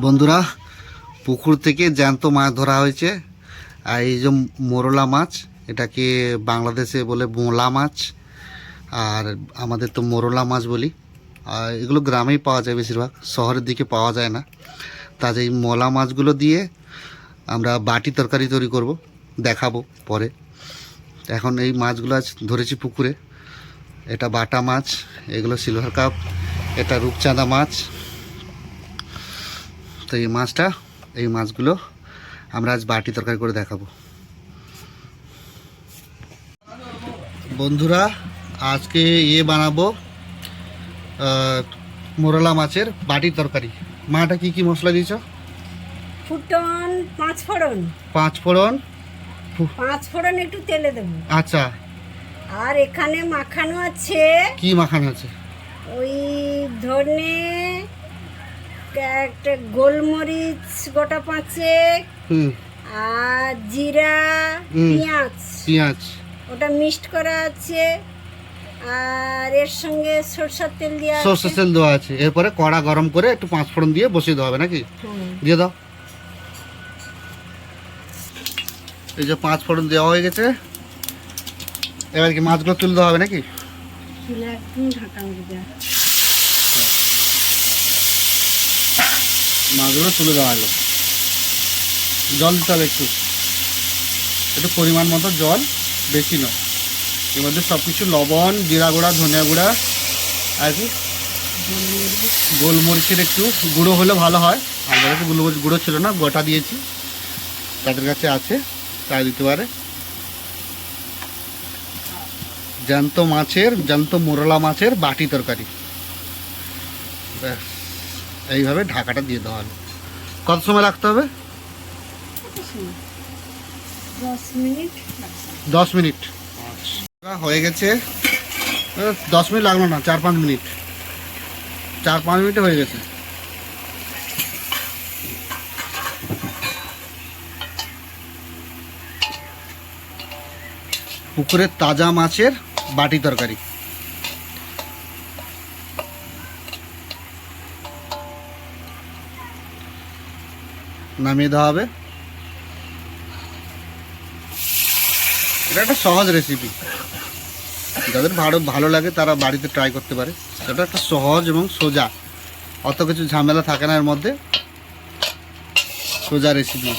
বন্ধুরা, পুকুর থেকে জ্যান্ত মাছ ধরা হয়েছে। আর এই যে মোরলা মাছ, এটাকে বাংলাদেশে বলে মোলা মাছ। আর আমাদের তো মোরলা মাছ বলি। আর এগুলো গ্রামেই পাওয়া যায় বেশিরভাগ, শহরের দিকে পাওয়া যায় না। তা এই মোলা মাছগুলো দিয়ে আমরা বাটি তরকারি তৈরি করব, দেখাবো পরে। এখন এই মাছগুলো আজ ধরেছি পুকুরে। এটা বাটা মাছ, এগুলো সিলভার কাপ, এটা রূপচাঁদা মাছ। তো এই মাছটা এই মাছগুলো আমরা আজ বাটি তরকারি করে দেখাবো। বন্ধুরা আজকে ইয়ে বানাবো মোরলা মাছের বাটি তরকারি। মাটা কি কি মশলা দিয়েছ? ফুটন পাঁচ ফোড়ন। পাঁচ ফোড়ন? পাঁচ ফোড়ন একটু তেলে দেবো। আচ্ছা। আর এখানে মাখানো আছে কি মাখানো আছে? ওই ধনে একটা গোলমরিচ গোটা পাঁচেক আর জিরা। পেঁয়াজ। পেঁয়াজ। ওটা মিক্সড করা আছে। আর এর সঙ্গে সরষের তেল দেওয়া আছে। সর্ষে তেল দেওয়া আছে। এরপরে কড়া গরম করে একটু পাঁচ ফোড়ন দিয়ে বসিয়ে দেওয়া হবে নাকি? দিয়ে দাও। এই যে পাঁচ ফোড়ন দেওয়া হয়ে গেছে। এবার কি মাছগুলো তুলে দেওয়া হবে নাকি? ঢাকা মেরে দেওয়া মাছগুলো তুলে দেওয়া হলো। জল দিতে হবে একটু। একটু পরিমাণ মতো জল, বেশি নয়। এর মধ্যে সব কিছু লবণ, জিরা গুঁড়া, ধনিয়া গুঁড়া, আর কি? গোলমরিচের একটু গুঁড়ো হলে ভালো হয়। আমাদের কাছে গোলমরিচ গুঁড়ো ছিল না, গোটা দিয়েছি। তাদের কাছে আছে, তাই দিতে পারে। জ্যান্ত মাছের, জ্যান্ত মোরলা মাছের বাটি তরকারি। ব্যাস। এইভাবে ঢাকাটা দিয়ে দেওয়া হলো। কত সময় রাখতে হবে? দশ মিনিট হয়ে গেছে। দশ মিনিট লাগল না চার পাঁচ মিনিট। চার পাঁচ মিনিটে হয়ে গেছে। পুকুরের তাজা মাছের বাটি তরকারি। নামিয়ে দেওয়া হবে। এটা একটা সহজ রেসিপি যাদের ভালো ভালো লাগে তারা বাড়িতে ট্রাই করতে পারে। সেটা একটা সহজ এবং সোজা। অত কিছু ঝামেলা থাকে না এর মধ্যে। সোজা রেসিপি